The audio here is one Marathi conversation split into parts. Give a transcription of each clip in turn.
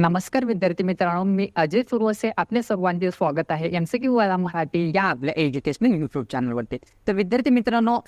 नमस्कार विद्यार्थी मित्रांनो मी अजय सुरवसे. आपले सर्वांचे स्वागत आहे एमसीक्यू वाला मराठी या आपल्या एज्युकेशनल युट्यूब चॅनलवरती तर विद्यार्थी मित्रांनो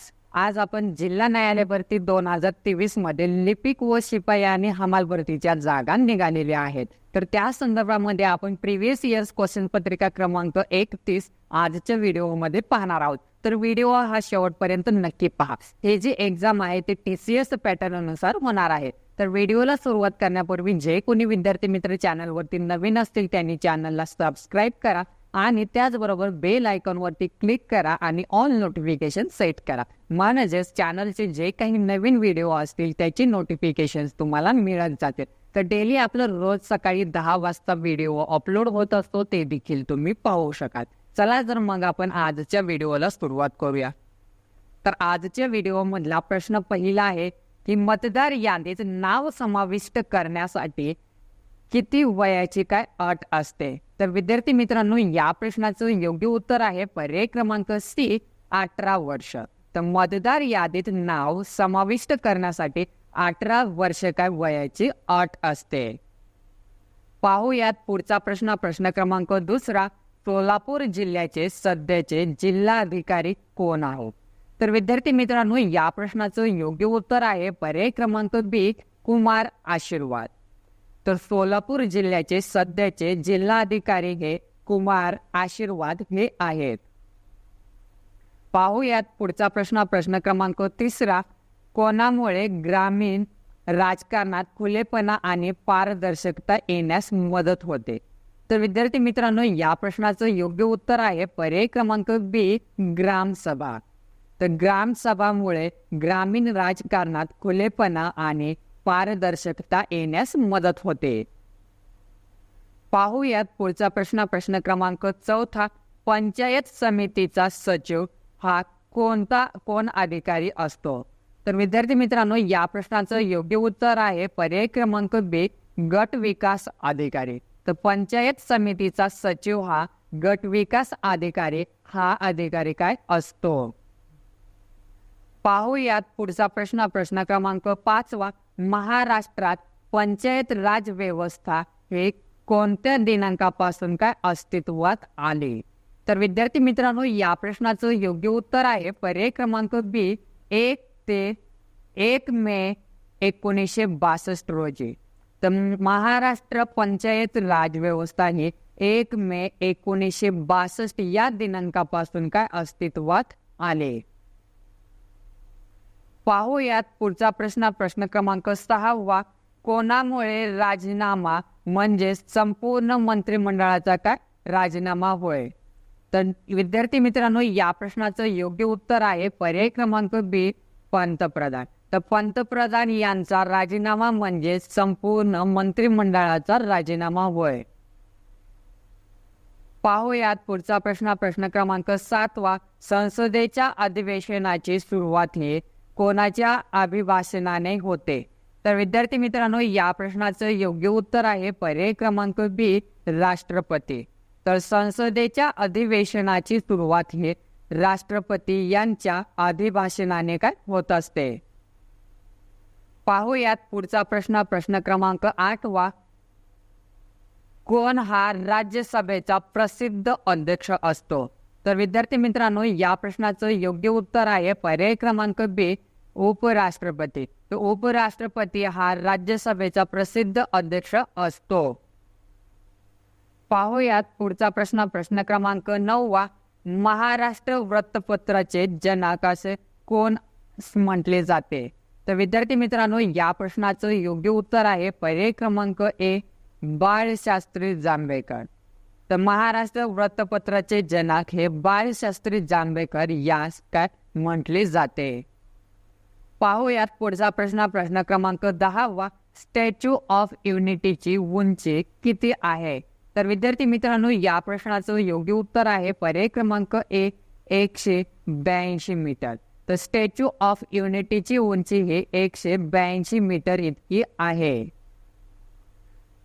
आज आपण जिल्हा न्यायालय भरती दोन हजार तेवीसमध्ये लिपिक व शिपाई आणि हमाल भरतीच्या जागा निघालेल्या आहेत. तर त्या संदर्भामध्ये आपण प्रिव्हियस इयर्स क्वेश्चन पत्रिका क्रमांक एकतीस आजच्या व्हिडिओमध्ये पाहणार आहोत. तर व्हिडिओ हा शेवटपर्यंत नक्की पहा. हे जे एक्झाम आहे ते टी सी एस पॅटर्न अनुसार होणार आहे. तर व्हिडिओला सुरुवात करण्यापूर्वी जे कोणी विद्यार्थी मित्र चॅनलवरती नवीन असतील त्यांनी चॅनलला सबस्क्राईब करा आणि त्याचबरोबर बेल आयकॉनवरती क्लिक करा आणि ऑल नोटिफिकेशन सेट करा. म्हणजेच चॅनलचे जे काही नवीन व्हिडिओ असतील त्याची नोटिफिकेशन तुम्हाला मिळत जातील. तर डेली आपलं रोज सकाळी दहा वाजता व्हिडिओ अपलोड होत असतो ते देखील तुम्ही पाहू शकाल. चला तर मग आपण आजच्या व्हिडिओला सुरुवात करूया. तर आजच्या व्हिडिओमधला प्रश्न पहिला आहे की मतदार यादीत नाव समाविष्ट करण्यासाठी किती वयाची काय अट असते? तर विद्यार्थी मित्रांनो या प्रश्नाचं योग्य उत्तर आहे पर्याय क्रमांक सी अठरा वर्ष. तर मतदार यादीत नाव समाविष्ट करण्यासाठी अठरा वर्ष काय वयाची अट असते? पाहूयात पुढचा प्रश्न प्रश्न क्रमांक दुसरा. सोलापूर जिल्ह्याचे सध्याचे जिल्हाधिकारी कोण आहोत? तर विद्यार्थी मित्रांनो या प्रश्नाचं योग्य उत्तर आहे पर्याय क्रमांक बी कुमार आशीर्वाद. तर सोलापूर जिल्ह्याचे सध्याचे जिल्हाधिकारी हे कुमार आशीर्वाद हे आहेत. पाहूयात पुढचा प्रश्न. प्रश्न क्रमांक तिसरा कोणामुळे ग्रामीण राजकारणात खुलेपणा आणि पारदर्शकता येण्यास मदत होते? तर विद्यार्थी मित्रांनो या प्रश्नाचं योग्य उत्तर आहे पर्याय क्रमांक बी ग्रामसभा तर ग्रामसभामुळे ग्रामीण राजकारणात खुलेपणा आणि पारदर्शकता येण्यास मदत होते. पाहूयात पुढचा प्रश्न. प्रश्न क्रमांक चौथा पंचायत समितीचा सचिव हा कोणता कोण अधिकारी असतो? तर विद्यार्थी मित्रांनो या प्रश्नाचं योग्य उत्तर आहे पर्याय क्रमांक बी गट विकास अधिकारी. तर पंचायत समितीचा सचिव हा गट विकास अधिकारी हा अधिकारी काय असतो? पाहूयात पुढचा प्रश्न. प्रश्न क्रमांक पाचवा महाराष्ट्रात पंचायत राज व्यवस्था हे कोणत्या दिनांकापासून काय अस्तित्वात आले? तर विद्यार्थी मित्रांनो या प्रश्नाचं योग्य उत्तर आहे. पर्याय क्रमांक बी एक ते एक मे एकोणीसशे बासष्ट रोजी. तर महाराष्ट्र पंचायत राजव्यवस्था ही एक मे एकोणीसशे बासष्ट या दिनांकापासून काय अस्तित्वात आले? पाहूयात पुढचा प्रश्न. प्रश्न क्रमांक सहावा. कोणामुळे राजीनामा म्हणजे संपूर्ण मंत्रिमंडळाचा काय राजीनामा होय? तर विद्यार्थी मित्रांनो या प्रश्नाचं योग्य उत्तर आहे. पर्याय क्रमांक बी पंतप्रधान. तर पंतप्रधान यांचा राजीनामा म्हणजे संपूर्ण मंत्रिमंडळाचा राजीनामा होय. पाहूयात पुढचा प्रश्न. प्रश्न क्रमांक सातवा संसदेच्या अधिवेशनाची सुरुवात ही कोणाच्या अभिभाषणाने होते? तर विद्यार्थी मित्रांनो या प्रश्नाचं योग्य उत्तर आहे पर्याय क्रमांक बी राष्ट्रपती. तर संसदेच्या अधिवेशनाची सुरुवात ही राष्ट्रपती यांच्या अभिभाषणाने काय होत असते? पाहूयात पुढचा प्रश्न. प्रश्न क्रमांक आठवा कोण हा राज्यसभेचा प्रसिद्ध अध्यक्ष असतो? तर विद्यार्थी मित्रांनो या प्रश्नाचं योग्य उत्तर आहे पर्याय क्रमांक बी उपराष्ट्रपती. तर उपराष्ट्रपती हा राज्यसभेचा प्रसिद्ध अध्यक्ष असतो. पाहूयात पुढचा प्रश्न. प्रश्न क्रमांक नववा महाराष्ट्र वृत्तपत्राचे जनक असे कोण म्हटले जाते? तर विद्यार्थी मित्रांनो या प्रश्नाचं योग्य उत्तर आहे पर्याय क्रमांक ए बाळशास्त्री जांभेकर. तर महाराष्ट्र वृत्तपत्राचे जनक हे बाळशास्त्री जांभेकर यास काय म्हटले जाते? पाहूयात पुढचा प्रश्न. प्रश्न क्रमांक दहावा स्टॅच्यू ऑफ युनिटीची उंची किती आहे? तर विद्यार्थी मित्रांनो या प्रश्नाचं योग्य उत्तर आहे पर्याय क्रमांक ए एकशे ब्याऐंशी मीटर. तर स्टॅच्यू ऑफ युनिटीची उंची ही एकशे ब्याऐंशी मीटर इतकी आहे.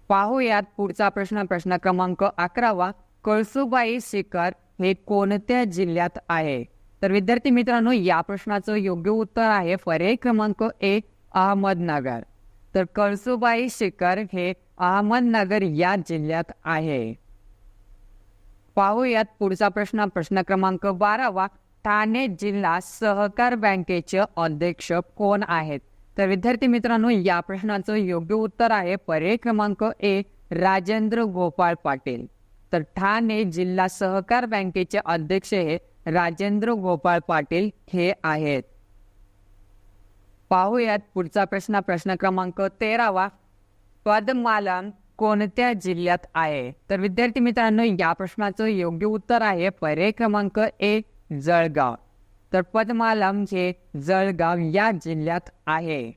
पाहूयात पुढचा प्रश्न. प्रश्न क्रमांक अकरावा. कळसुबाई शिखर हे कोणत्या जिल्ह्यात आहे? तर विद्यार्थी मित्रांनो या प्रश्नाचं योग्य उत्तर आहे पर्याय क्रमांक ए अहमदनगर. तर कळसुबाई शिखर हे अहमदनगर या जिल्ह्यात आहे. पाहूयात पुढचा प्रश्न. प्रश्न क्रमांक बारावा. ठाणे जिल्हा सहकार बँकेचे अध्यक्ष कोण आहेत? तर विद्यार्थी मित्रांनो या प्रश्नाचं योग्य उत्तर आहे पर्याय क्रमांक ए राजेंद्र गोपाळ पाटील. तर ठाणे जिल्हा सहकार बँकेचे अध्यक्ष हे राजेंद्र गोपाळ पाटील हे आहेत. पाहूयात पुढचा प्रश्न प्रश्न क्रमांक तेरावा. पदमाला कोणत्या जिल्ह्यात आहे? तर विद्यार्थी मित्रांनो या प्रश्नाचं योग्य उत्तर आहे पर्याय क्रमांक ए जळगाव. तर पद्मालम हे जळगाव या जिल्ह्यात आहे.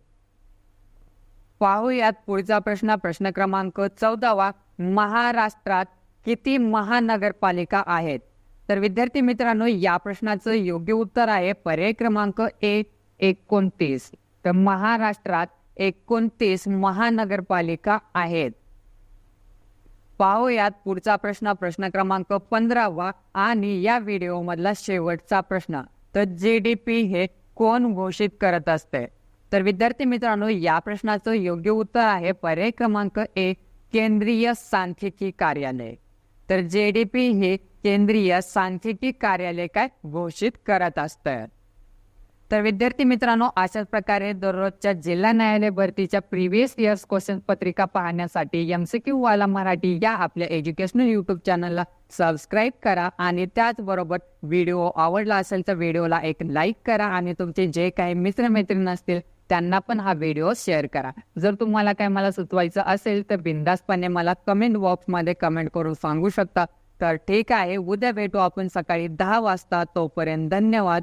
पाहूयात पुढचा प्रश्न. प्रश्न क्रमांक चौदावा. महाराष्ट्रात किती महानगरपालिका आहेत? तर विद्यार्थी मित्रांनो या प्रश्नाचं योग्य उत्तर आहे पर्याय क्रमांक एक एकोणतीस. तर महाराष्ट्रात एकोणतीस महानगरपालिका आहेत. पाहूयात पुढचा प्रश्न. प्रश्न क्रमांक पंधरावा आणि या व्हिडिओ मधला शेवटचा प्रश्न. तर जी डी पी हे कोण घोषित करत असते? तर विद्यार्थी मित्रांनो या प्रश्नाचं योग्य उत्तर आहे पर्याय क्रमांक एक केंद्रीय सांख्यिकी कार्यालय. तर जे डी पी हे केंद्रीय सांख्यिकी कार्यालय काय घोषित करत असतं? तर विद्यार्थी मित्रांनो अशाच प्रकारे दररोजच्या जिल्हा न्यायालय भरतीच्या प्रिव्हियस इयर्स क्वेश्चन पत्रिका पाहण्यासाठी एमसीक्यू वाला मराठी या आपल्या एज्युकेशनल युट्यूब चॅनलला सबस्क्राईब करा आणि त्याचबरोबर व्हिडिओ आवडला असेल तर व्हिडिओला एक लाईक करा आणि तुमचे जे काही मित्रमैत्रीण असतील त्यांना पण हा व्हिडिओ शेअर करा. जर तुम्हाला काय मला सुचवायचं असेल तर बिंदासपणे मला कमेंट बॉक्समध्ये कमेंट करून सांगू शकता. तर ठीक आहे उद्या भेटू आपण सकाळी दहा वाजता. तोपर्यंत धन्यवाद.